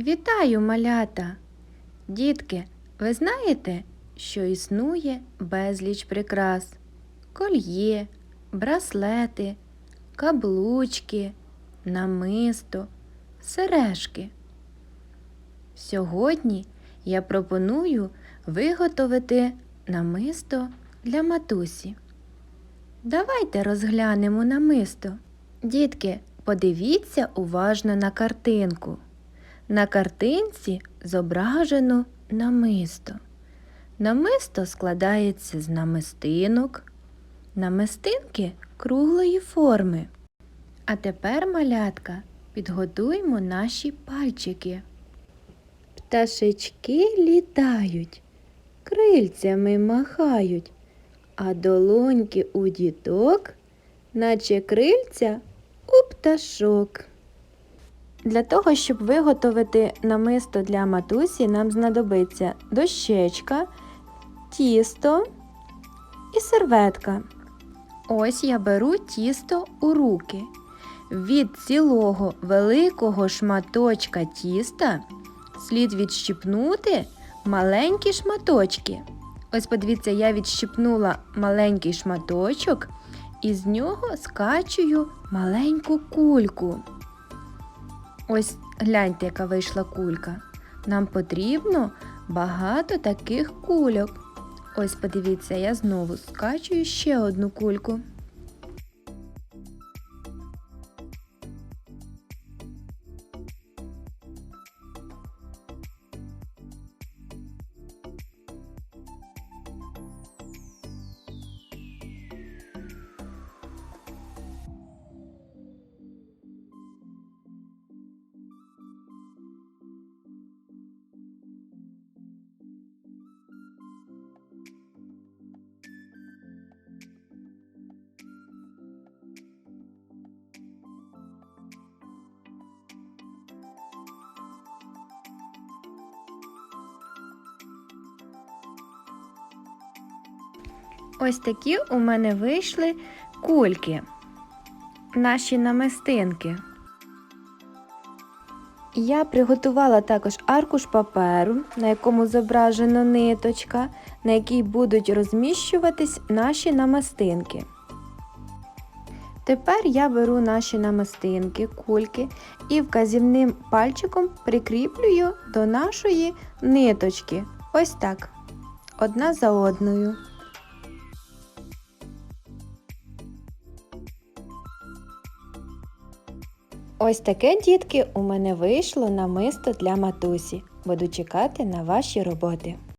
Вітаю, малята! Дітки, ви знаєте, що існує безліч прикрас: кольє, браслети, каблучки, намисто, сережки. Сьогодні я пропоную виготовити намисто для матусі. Давайте розглянемо намисто. Дітки, подивіться уважно на картинку. На картинці зображено намисто. Намисто складається з намистинок, намистинки круглої форми. А тепер, малятка, підготуємо наші пальчики. Пташечки літають, крильцями махають, а долоньки у діток, наче крильця у пташок. Для того, щоб виготовити намисто для матусі, нам знадобиться дощечка, тісто і серветка. Ось я беру тісто у руки. Від цілого великого шматочка тіста слід відщипнути маленькі шматочки. Ось подивіться, я відщипнула маленький шматочок і з нього скачую маленьку кульку. Ось гляньте, яка вийшла кулька. Нам потрібно багато таких кульок. Ось подивіться, я знову скачую ще одну кульку. Ось такі у мене вийшли кульки, наші намистинки. Я приготувала також аркуш паперу, на якому зображена ниточка, на якій будуть розміщуватись наші намистинки. Тепер я беру наші намистинки, кульки і вказівним пальчиком прикріплюю до нашої ниточки. Ось так, одна за одною. Ось таке, дітки, у мене вийшло намисто для матусі. Буду чекати на ваші роботи.